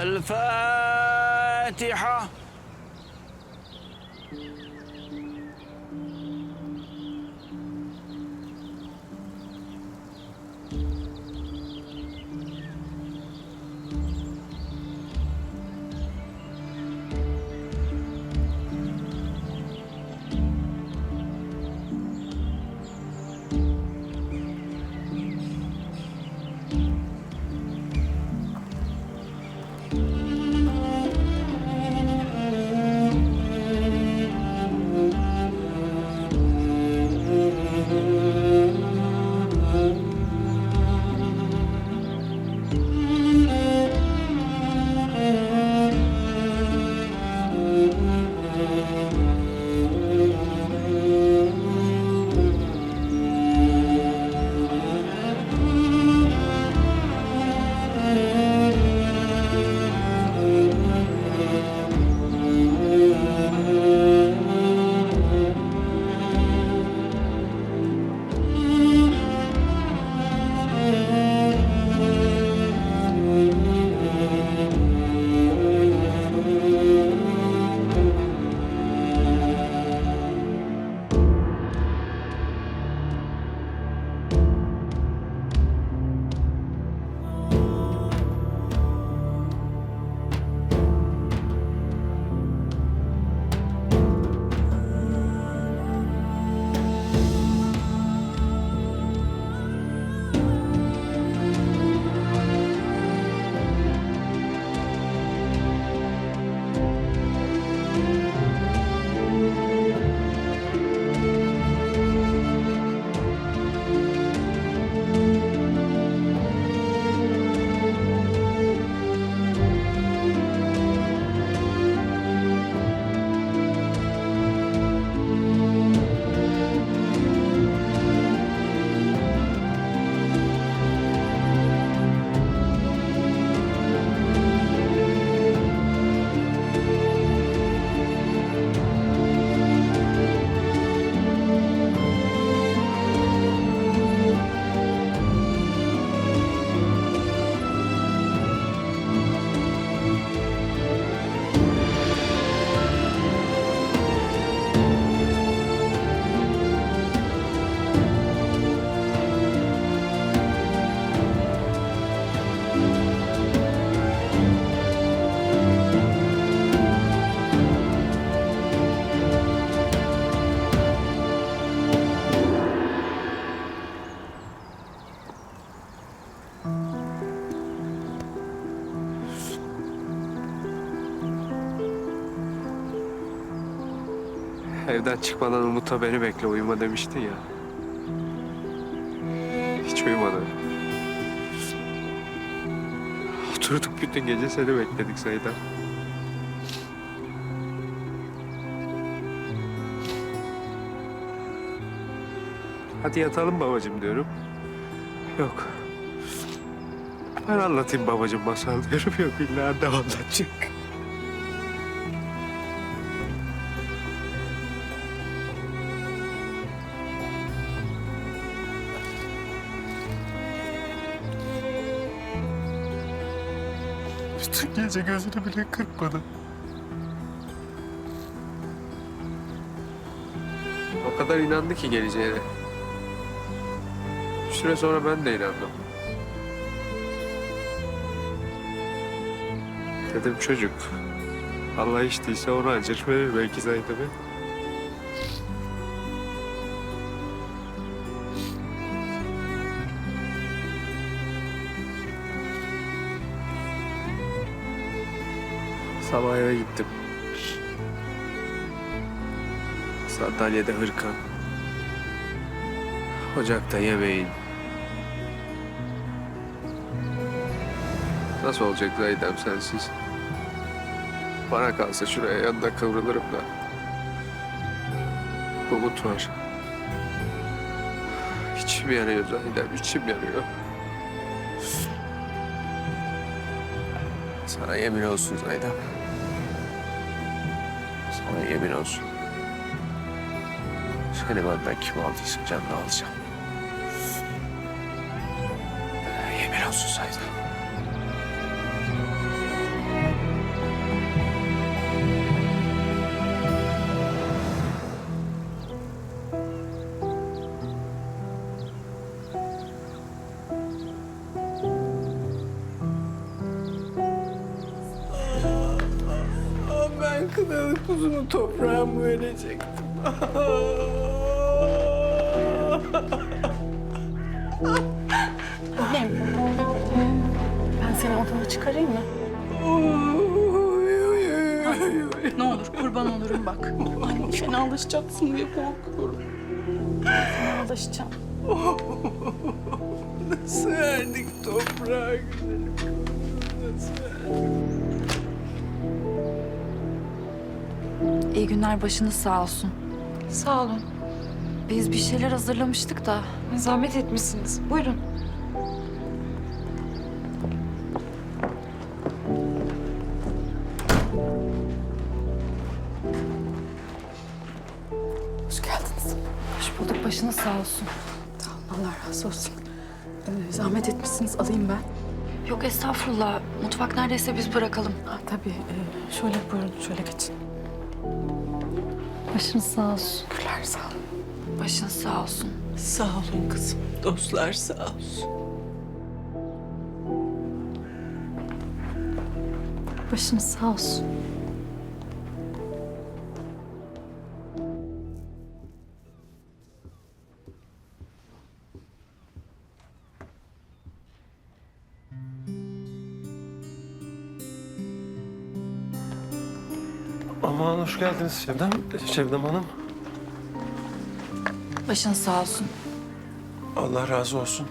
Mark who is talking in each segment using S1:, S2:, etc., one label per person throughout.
S1: الفاتحة.
S2: Evden çıkmadan Umut'a beni bekle uyuma demiştin ya. Hiç uyumadı. Oturduk bütün gece seni bekledik Zeydan. Hadi yatalım babacığım diyorum. Yok. Ben anlatayım babacığım masal diyorum. Yok illa annem anlatacak. Bütün gece gözünü bile kırpmadı. O kadar inandı ki geleceğine. Bir süre sonra ben de inandım. Dedim çocuk. Allah içtiyse onu acır verir belki Zeynep'e. Sabah eve gittim. Sandalyede hırka. Ocakta yemeğin. Nasıl olacak Zaydem sensiz? Bana kalsa şuraya yanında kıvrılırım da. Umut var. İçim yanıyor Zaydem, içim yanıyor. Sana yemin olsun Zaydem. Sana yemin olsun. Seni benden kim aldıysa canını alacağım. Yemin susaydı.
S1: Aa, ben kınalı kuzumu toprağa mı verecektim?
S3: Annem. Ben seni odana çıkarayım mı? Ne olur kurban olurum bak. Anne fenalaşacaksın diye korkuyorum. Fenalaşacağım.
S1: Nasıl verdik toprağa güzelim? Nasıl verdik?
S4: İyi günler başınız sağ olsun.
S3: Sağ olun.
S4: Biz bir şeyler hazırlamıştık da.
S3: Zahmet etmişsiniz. Buyurun.
S4: Hoş geldiniz. Hoş bulduk başınız sağ olsun.
S3: Allah razı olsun. Ee, zahmet etmişsiniz. Alayım ben.
S4: Yok estağfurullah. Mutfak neredeyse biz bırakalım.
S3: Ha, tabii. ee, şöyle buyurun. Şöyle geçin.
S4: Başınız sağ olsun.
S3: Güler sağ olun.
S4: Başınız sağ olsun.
S1: Sağ olun kızım. Dostlar sağ olsun.
S4: Başınız sağ olsun.
S5: Hoş geldiniz Şebnem. Şebnem Hanım.
S4: Başınız sağ olsun.
S5: Allah razı olsun.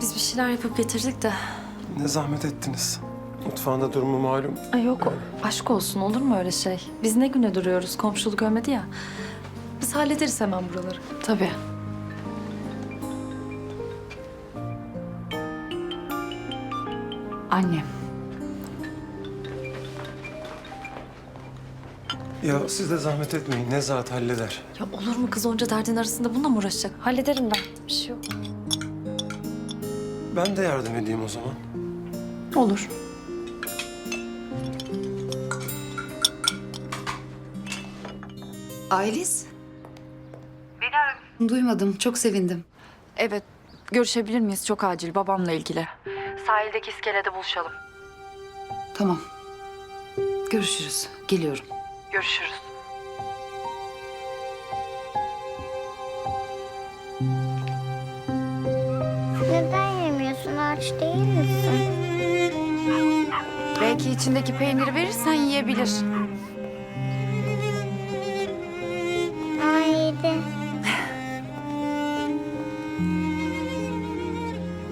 S4: Biz bir şeyler yapıp getirdik de.
S5: Ne zahmet ettiniz. Mutfağında durumu malum.
S4: Ay yok aşk olsun olur mu öyle şey? Biz ne güne duruyoruz komşuluk ölmedi ya. Biz hallederiz hemen buraları. Tabii. Annem.
S5: Ya siz de zahmet etmeyin. Nezahat halleder.
S4: Ya olur mu kız onca derdin arasında bununla mı uğraşacak? Hallederim ben. Bir şey yok.
S5: Ben de yardım edeyim o zaman.
S4: Olur.
S6: Aylis. Duymadım. Çok sevindim.
S4: Evet, görüşebilir miyiz? Çok acil babamla ilgili. Sahildeki iskelede buluşalım.
S6: Tamam. Görüşürüz. Geliyorum.
S4: Görüşürüz.
S7: Neden yemiyorsun? Aç değil misin?
S4: Belki içindeki peyniri verirsen yiyebilir.
S7: Aa yedi.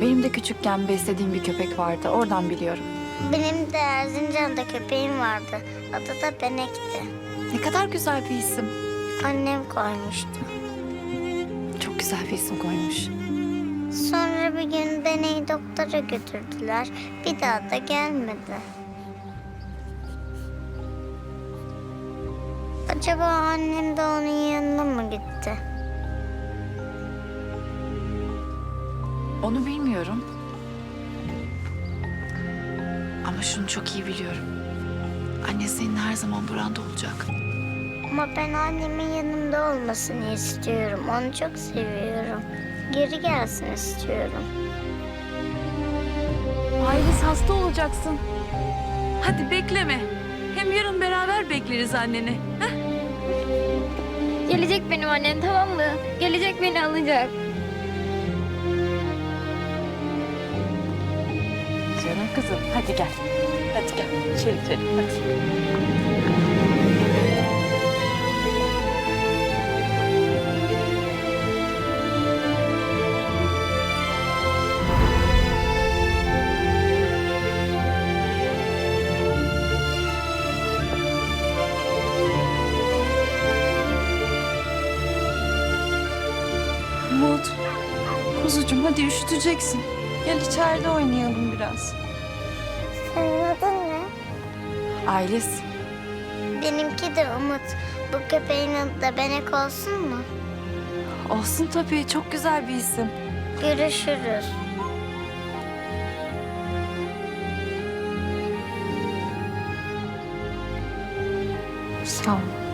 S4: Benim de küçükken beslediğim bir köpek vardı. Oradan biliyorum.
S7: Benim de Erzincan'da köpeğim vardı. Adı da Benek'ti.
S4: Ne kadar güzel bir isim.
S7: Annem koymuştu.
S4: Çok güzel bir isim koymuş.
S7: Sonra bir gün Benek'i doktora götürdüler. Bir daha da gelmedi. Acaba annem de onun yanına mı gitti?
S4: Onu bilmiyorum. Ama şunu çok iyi biliyorum. Anne senin her zaman buranda olacak.
S7: Ama ben annemin yanımda olmasını istiyorum. Onu çok seviyorum. Geri gelsin istiyorum.
S8: Ailes hasta olacaksın. Hadi bekleme. Hem yarın beraber bekleriz anneni.
S9: Gelecek benim annem tamam mı? Gelecek beni alacak.
S3: Canım kızım. Hadi gel. Hadi gel. İçeri girelim. Hadi.
S8: Umut. Kuzucuğum hadi üşüteceksin. Gel içeride oynayalım biraz.
S7: Senin adın ne?
S4: Ailes.
S7: Benimki de Umut. Bu köpeğin adı da Benek olsun mu?
S4: Olsun tabii. Çok güzel bir isim.
S7: Görüşürüz.
S4: Sağ ol.